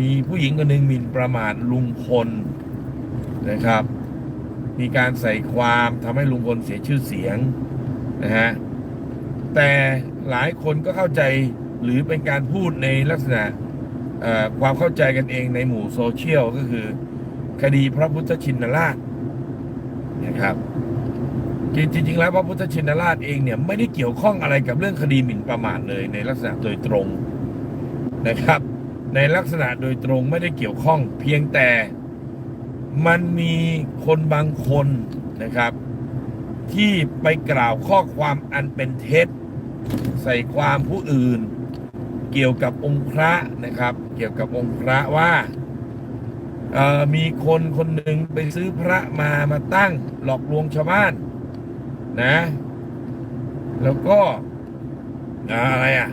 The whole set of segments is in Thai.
มีผู้หญิงคนหนึ่งหมิ่นประมาทลุงพลนะครับ มีการใส่ความทำให้ลุงพลเสียชื่อเสียงนะฮะแต่หลายคนก็เข้าใจหรือเป็นการพูดในลักษณะความเข้าใจกันเองในหมู่โซเชียลก็คือ คดีพระพุทธชินราชนะครับจริงๆแล้วพระพุทธชินราชเองเนี่ยไม่ได้เกี่ยวข้องอะไรกับเรื่องคดีหมิ่นประมาทเลยในลักษณะโดยตรงนะครับ ในลักษณะโดยตรงไม่ได้เกี่ยวข้อง เพียงแต่มันมีคนบางคนนะครับ ที่ไปกล่าวข้อความอันเป็นเท็จ ใส่ความผู้อื่น เกี่ยวกับองค์พระนะครับ เกี่ยวกับองค์พระว่ามีคนคนหนึ่งไปซื้อพระมามาตั้งหลอกลวงชาวบ้านนะ แล้วก็อ่าอะไรอะ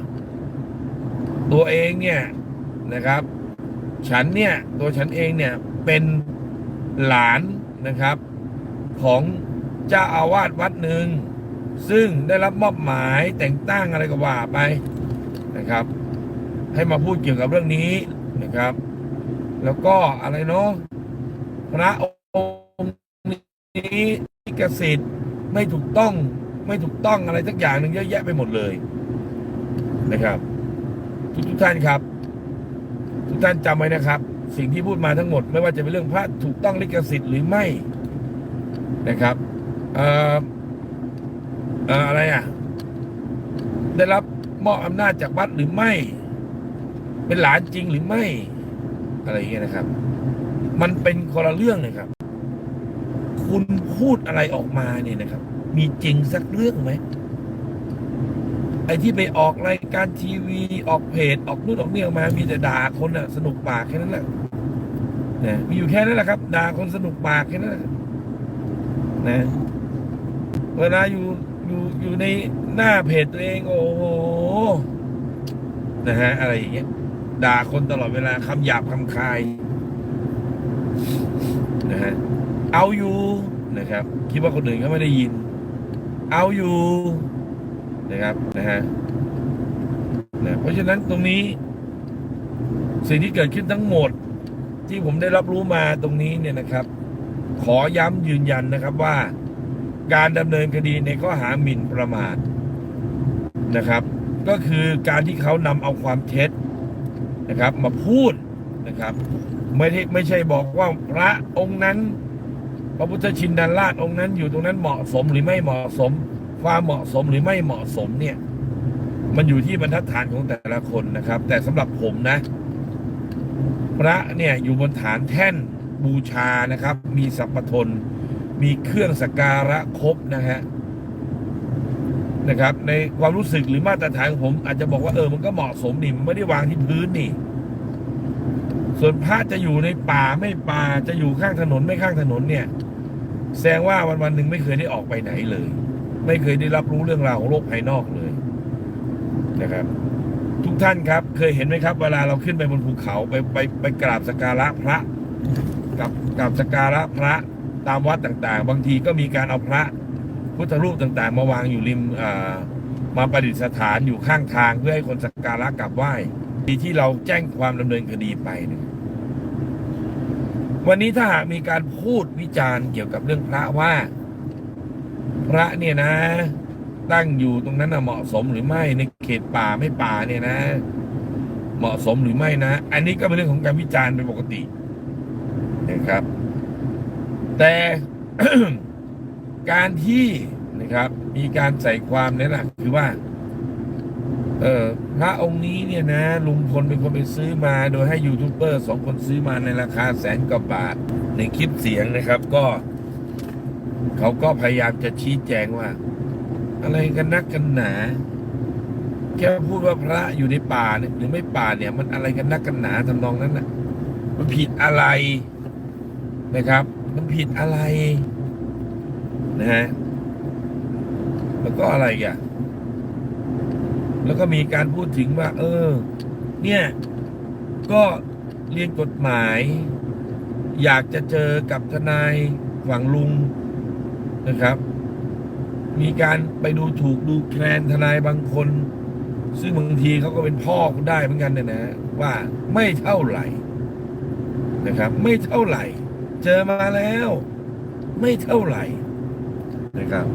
ตัวเองเนี่ย นะครับ ฉันเนี่ยตัวฉันเองเนี่ยเป็นหลานนะครับ ของเจ้าอาวาสวัดหนึ่งซึ่งได้รับมอบหมายแต่งตั้งอะไรก็ว่าไปนะครับ ให้มาพูดเกี่ยวกับเรื่องนี้นะครับ แล้วก็อะไรเนาะพระองค์นี้ลิขสิทธิ์ไม่ถูกต้องไม่ถูกต้องอะไรสักอย่างหนึ่งเยอะแยะไปหมดเลยนะครับ ทุกทุกท่านครับ ทุกท่านจำไว้นะครับ สิ่งที่พูดมาทั้งหมด ไม่ว่าจะเป็นเรื่องพระถูกต้องลิขสิทธิ์หรือไม่นะครับเอ่อเอ่ออะไรอะ ได้รับมอบอำนาจจากวัดหรือไม่ เป็นหลานจริงหรือไม่ อะไรอย่างเงี้ยนะครับ มันเป็นคนละเรื่องเลยครับ คุณพูดอะไรออกมาเนี่ยนะครับ มีจริงสักเรื่องไหม ไอ้ที่ไปออกรายการทีวีออกเพจออกนู่นออกนี่ออกมา มีแต่ด่าคนอะสนุกปากแค่นั้นแหละนะมีอยู่แค่นั้นแหละครับด่าคนสนุกปากแค่นั้นแหละนะ เวลาอยู่อยู่อยู่ในหน้าเพจตัวเอง โอ้โหนะฮะอะไรอย่างเงี้ยด่าคนตลอดเวลาคำหยาบคำคายนะฮะเอาอยู่นะครับ คิดว่าคนอื่นเขาไม่ได้ยิน เอาอยู่ นะครับนะฮะนะเพราะฉะนั้นตรงนี้ สิ่งที่เกิดขึ้นทั้งหมด ที่ผมได้รับรู้มาตรงนี้เนี่ยนะครับ ขอย้ำยืนยันนะครับว่า การดำเนินคดีในข้อหาหมิ่นประมาทนะครับ ก็คือการที่เขานำเอาความเท็จนะครับ มาพูดนะครับ ไม่ได้ไม่ใช่บอกว่าพระองค์นั้น พระพุทธชินดาราชองค์นั้นอยู่ตรงนั้นเหมาะสมหรือไม่เหมาะสม ความเหมาะสมหรือไม่เหมาะสมเนี่ย มันอยู่ที่บรรทัดฐานของแต่ละคนนะครับ แต่สำหรับผมนะ พระเนี่ยอยู่บนฐานแท่นบูชานะครับ มีสัพพทน มีเครื่องสักการะครบนะฮะนะครับ ในความรู้สึกหรือมาตรฐานของผม อาจจะบอกว่าเออมันก็เหมาะสมนี่มันไม่ได้วางที่พื้นนี่ ส่วนพระจะอยู่ในป่าไม่ป่าจะอยู่ข้างถนนไม่ข้างถนนเนี่ย แสดงว่าวันวันหนึ่งไม่เคยได้ออกไปไหนเลย ไม่เคยได้รับรู้เรื่องราวของโลกภายนอกเลยนะครับ ทุกท่านครับ เคยเห็นไหมครับ เวลาเราขึ้นไปบนภูเขาไปไปไปกราบสักการะพระกับกราบสักการะพระตามวัดต่างๆ บางทีก็มีการเอาพระพุทธรูปต่างๆ มาวางอยู่ริมอ่ามาประดิษฐานอยู่ข้างทางเพื่อให้คนสักการะกราบไหว้ที่ที่เราแจ้งความดำเนินคดีไปเนี่ยวันนี้ถ้าหากมีการพูดวิจารณ์เกี่ยวกับเรื่องพระว่า พระเนี่ยนะ ตั้งอยู่ตรงนั้นนะเหมาะสมหรือไม่ในเขตป่าไม่ป่าเนี่ยนะ เหมาะสมหรือไม่นะ อันนี้ก็เป็นเรื่องของการวิจารณ์เป็นปกตินะครับ แต่การที่นะครับ มีการใส่ความเนี่ยนะคือว่า เออพระองค์นี้เนี่ยนะ ลุงพลเป็นคนไปซื้อมาโดยให้ยูทูบเบอร์สองคนซื้อมาในราคาแสนกว่าบาทในคลิปเสียงนะครับ ก็ เขาก็พยายามจะชี้แจงว่า อะไรกันนักกันหนาแค่พูดว่าพระอยู่ในป่าเนี่ยหรือไม่ป่าเนี่ย มันอะไรกันนักกันหนาทำนองนั้นน่ะ มันผิดอะไรนะครับ มันผิดอะไรนะฮะแล้วก็อะไรอะแล้วก็มีการพูดถึงว่า เออ เนี่ย ก็เรียนกฎหมาย อยากจะเจอกับทนายฝั่งลุง นะครับ มีการไปดูถูกดูแคลนทนายบางคน ซึ่งบางทีเขาก็เป็นพ่อคุณได้เหมือนกันเนี่ยนะ ว่าไม่เท่าไหร่นะครับ ไม่เท่าไหร่ เจอมาแล้ว ไม่เท่าไหร่นะครับ